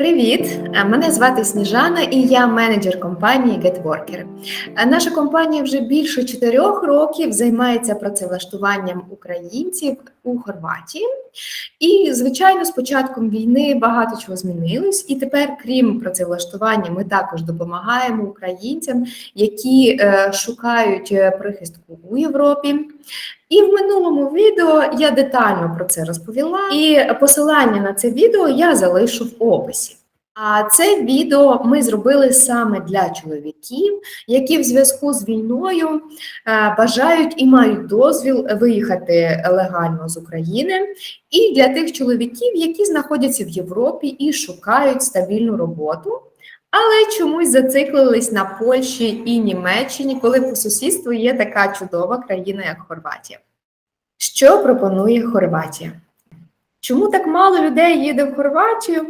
Привіт! Мене звати Сніжана і я менеджер компанії GetWorker. Наша компанія вже більше чотирьох років займається працевлаштуванням українців у Хорватії. І, звичайно, з початком війни багато чого змінилось. І тепер, крім працевлаштування, ми також допомагаємо українцям, які е, шукають е, прихистку у Європі. І в минулому відео я детально про це розповіла, і посилання на це відео я залишу в описі. А це відео ми зробили саме для чоловіків, які в зв'язку з війною е, бажають і мають дозвіл виїхати легально з України, і для тих чоловіків, які знаходяться в Європі і шукають стабільну роботу. Але чомусь зациклились на Польщі і Німеччині, коли по сусідству є така чудова країна, як Хорватія. Що пропонує Хорватія? Чому так мало людей їде в Хорватію?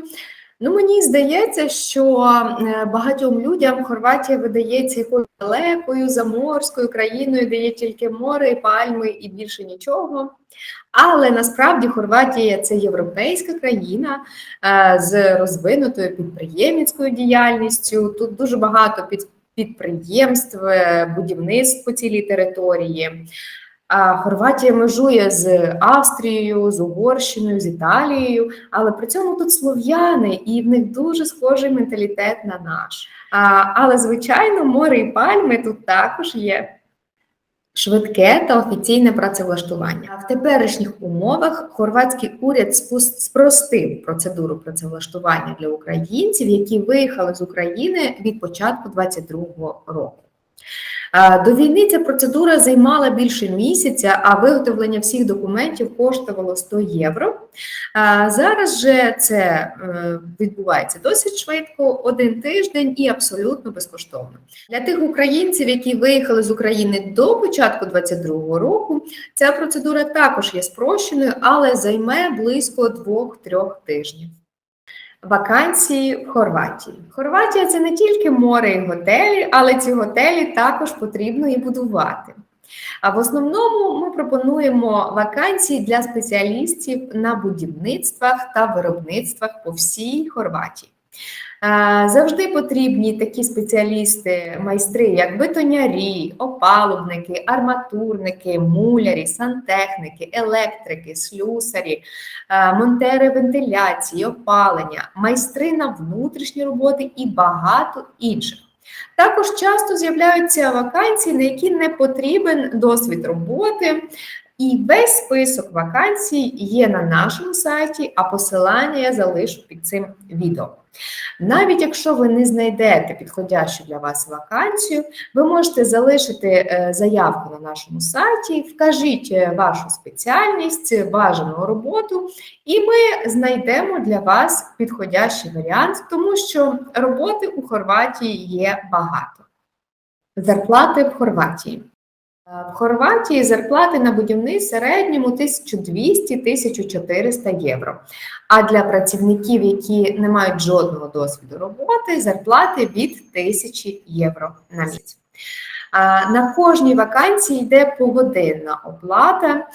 Ну, мені здається, що е, багатьом людям Хорватія видається якою далекою заморською країною, де є тільки море, пальми і більше нічого. Але насправді Хорватія це європейська країна е, з розвинутою підприємницькою діяльністю. Тут дуже багато підприємств, е, будівництв по цілій території. Хорватія межує з Австрією, з Угорщиною, з Італією, але при цьому тут слов'яни, і в них дуже схожий менталітет на наш. Але, звичайно, море і пальми тут також є. Швидке та офіційне працевлаштування. В теперішніх умовах хорватський уряд спростив процедуру працевлаштування для українців, які виїхали з України від початку 2022 року. До війни ця процедура займала більше місяця, а виготовлення всіх документів коштувало 100 євро. Зараз же це е, відбувається досить швидко, один тиждень і абсолютно безкоштовно. Для тих українців, які виїхали з України до початку 2022 року, ця процедура також є спрощеною, але займе близько 2-3 тижнів. Вакансії в Хорватії. Хорватія це не тільки море і готелі, але ці готелі також потрібно і будувати. А в основному ми пропонуємо вакансії для спеціалістів на будівництвах та виробництвах по всій Хорватії. Завжди потрібні такі спеціалісти, майстри, як бетонярі, опалубники, арматурники, мулярі, сантехніки, електрики, слюсарі, монтери вентиляції, опалення, майстри на внутрішні роботи і багато інших. Також часто з'являються вакансії, на які не потрібен досвід роботи, і весь список вакансій є на нашому сайті, а посилання я залишу під цим відео. Навіть якщо ви не знайдете підходящу для вас вакансію, ви можете залишити е, заявку на нашому сайті, вкажіть е, вашу спеціальність, бажану роботу, і ми знайдемо для вас підходящий варіант, тому що роботи у Хорватії є багато. Зарплати в Хорватії. В Хорватії зарплати на будівний середньому 1200-1400 євро. А для працівників, які не мають жодного досвіду роботи, зарплати від 1000 євро на місяць. На кожній вакансії йде погодинна оплата,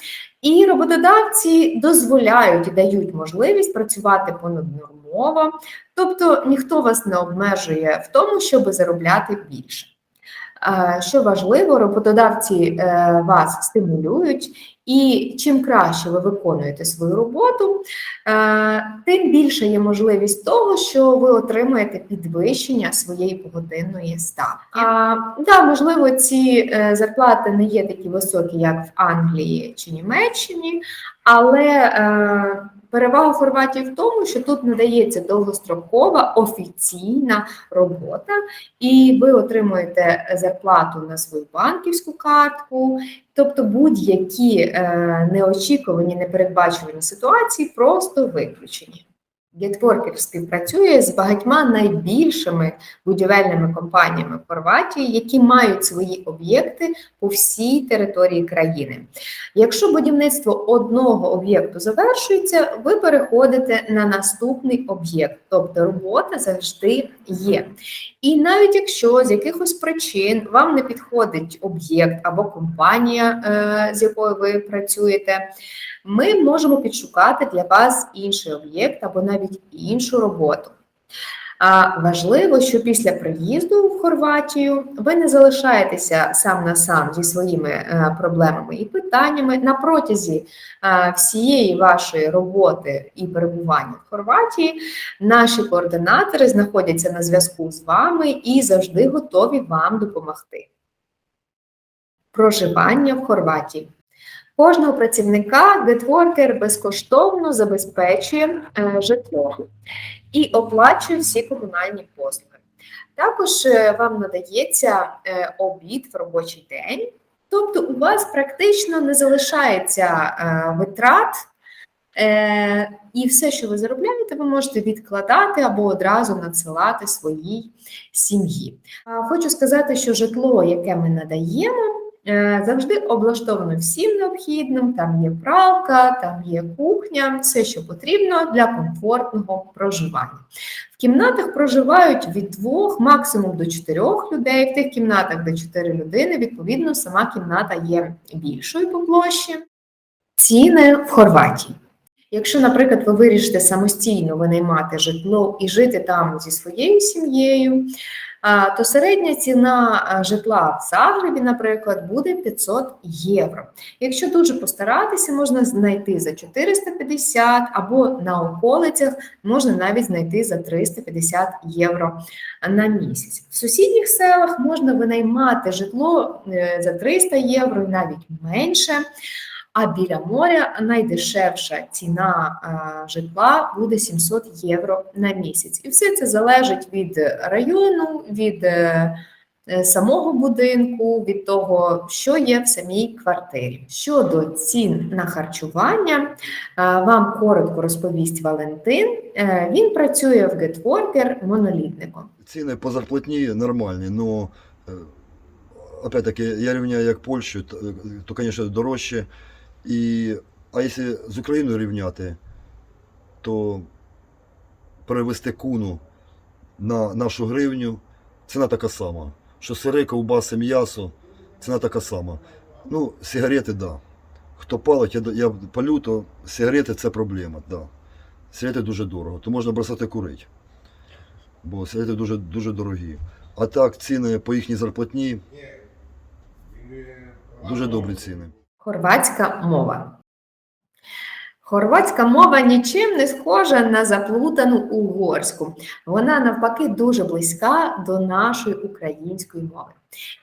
і роботодавці дозволяють і дають можливість працювати понаднормово, тобто ніхто вас не обмежує в тому, щоб заробляти більше. Що важливо, роботодавці е, вас стимулюють, і чим краще ви виконуєте свою роботу, е, тим більше є можливість того, що ви отримаєте підвищення своєї погодинної ставки. А, да, можливо, ці е, зарплати не є такі високі, як в Англії чи Німеччині, але Перевага Хорватії в тому, що тут надається довгострокова офіційна робота, і ви отримуєте зарплату на свою банківську картку, тобто будь-які е, неочікувані, непередбачувані ситуації просто виключені. Гетворкер співпрацює з багатьма найбільшими будівельними компаніями в Хорватії, які мають свої об'єкти по всій території країни. Якщо будівництво одного об'єкту завершується, ви переходите на наступний об'єкт, тобто робота завжди є. І навіть якщо з якихось причин вам не підходить об'єкт або компанія, е, з якою ви працюєте, ми можемо підшукати для вас інший об'єкт або навіть іншу роботу. А важливо, що після приїзду в Хорватію ви не залишаєтеся сам на сам зі своїми е, проблемами і питаннями на протязі е, всієї вашої роботи і перебування в Хорватії. Наші координатори знаходяться на зв'язку з вами і завжди готові вам допомогти. Проживання в Хорватії. Кожного працівника GetWorker безкоштовно забезпечує е, житло і оплачує всі комунальні послуги. Також е, вам надається е, обід в робочий день, тобто у вас практично не залишається витрат, і все, що ви заробляєте, ви можете відкладати або одразу надсилати своїй сім'ї. Хочу сказати, що житло, яке ми надаємо, Завжди облаштовано всім необхідним. Там є правка, там є кухня, все, що потрібно для комфортного проживання. В кімнатах проживають від двох, максимум до чотирьох людей. В тих кімнатах, де чотири людини, відповідно, сама кімната є більшою по площі. Ціни в Хорватії. Якщо, наприклад, ви вирішите самостійно винаймати житло і жити там зі своєю сім'єю, то середня ціна житла в Загребі, наприклад, буде 500 євро. Якщо дуже постаратися, можна знайти за 450 або на околицях можна навіть знайти за 350 євро на місяць. В сусідніх селах можна винаймати житло е, за 300 євро і навіть менше. А біля моря найдешевша ціна житла буде 700 євро на місяць. І все це залежить від району, від е, е, самого будинку, від того, що є в самій квартирі. Щодо цін на харчування, е, вам коротко розповість Валентин. Е, Він працює в GetWorker монолітником. Ціни по зарплатні нормальні, но е, опять-таки я рівняю як Польщу, то звісно, дорожче. І, а якщо з Україною рівняти, то перевести куну на нашу гривню, ціна така сама. Що сири, ковбаси, м'ясо, ціна така сама. Ну, сигарети, так. Да. Хто палить, я, я палю, то сигарети це проблема, да. Сигарети дуже дорого, то можна бросати курити. Бо сигарети дуже, дуже дорогі. А так, ціни по їхній зарплатні дуже добрі ціни. Хорватська мова. Хорватська мова нічим не схожа на заплутану угорську. Вона навпаки дуже близька до нашої української мови.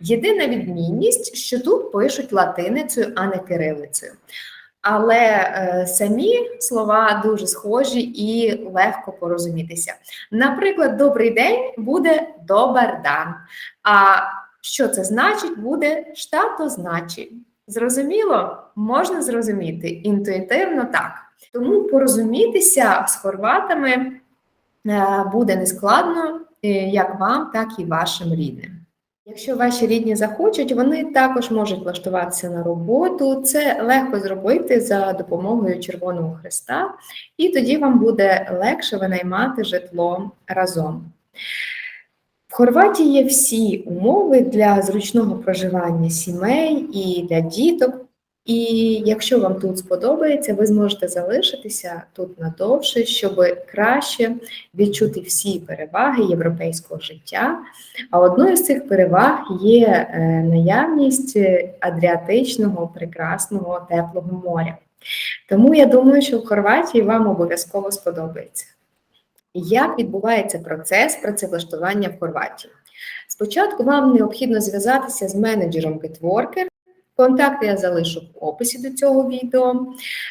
Єдина відмінність, що тут пишуть латиницею, а не кирилицею. Але е, самі слова дуже схожі і легко порозумітися. Наприклад, добрий день буде добер дан. А що це значить, буде штато значить. Зрозуміло, можна зрозуміти інтуїтивно так. Тому порозумітися з хорватами е, буде нескладно е, як вам, так і вашим рідним. Якщо ваші рідні захочуть, вони також можуть влаштуватися на роботу. Це легко зробити за допомогою Червоного Христа, і тоді вам буде легше винаймати житло разом. В Хорватії є всі умови для зручного проживання сімей і для діток. І якщо вам тут сподобається, ви зможете залишитися тут надовше, щоб краще відчути всі переваги європейського життя. А одною з цих переваг є е, наявність адріатичного, прекрасного, теплого моря. Тому я думаю, що в Хорватії вам обов'язково сподобається. Як відбувається процес працевлаштування в Хорватії? Спочатку вам необхідно зв'язатися з менеджером GetWorker. Контакти я залишу в описі до цього відео.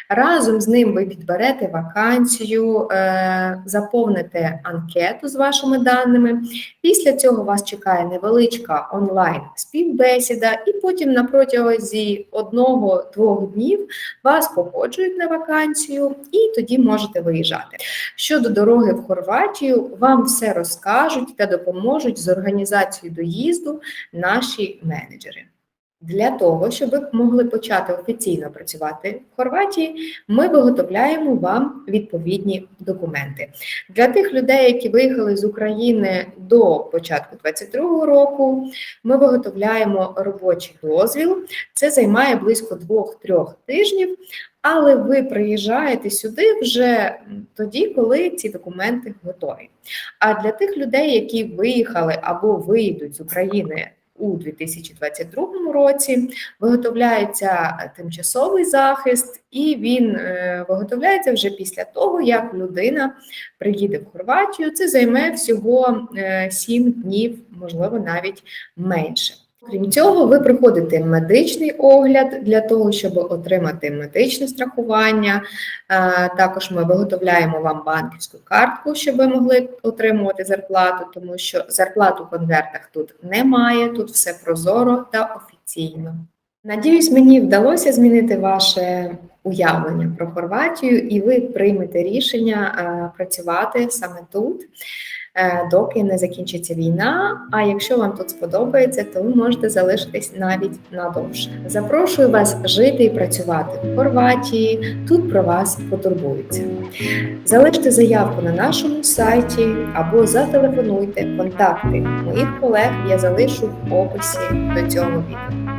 Разом з ним ви підберете вакансію, е, заповните анкету з вашими даними. Після цього вас чекає невеличка онлайн співбесіда, і потім на протязі одного-двох днів вас погоджують на вакансію, і тоді можете виїжджати. Щодо дороги в Хорватію, вам все розкажуть та допоможуть з організацією доїзду наші менеджери. Для того, щоб ви могли почати офіційно працювати в Хорватії, ми виготовляємо вам відповідні документи. Для тих людей, які виїхали з України до початку 2022 року, ми виготовляємо робочий дозвіл. Це займає близько 2-3 тижнів, але ви приїжджаєте сюди вже тоді, коли ці документи готові. А для тих людей, які виїхали або виїдуть з України у 2022 році, виготовляється тимчасовий захист, і він е, виготовляється вже після того, як людина приїде в Хорватію. Це займе всього е, 7 днів, можливо, навіть менше. Крім цього, ви проходите медичний огляд для того, щоб отримати медичне страхування. Також ми виготовляємо вам банківську картку, щоб ви могли отримувати зарплату, тому що зарплат у конвертах тут немає, тут все прозоро та офіційно. Надіюсь, мені вдалося змінити ваше уявлення про Хорватію, і ви приймете рішення працювати саме тут доки не закінчиться війна. А якщо вам тут сподобається, то ви можете залишитись навіть надовше. Запрошую вас жити і працювати в Хорватії. Тут про вас потурбуються. Залиште заявку на нашому сайті або зателефонуйте. Контакти моїх колег я залишу в описі до цього відео.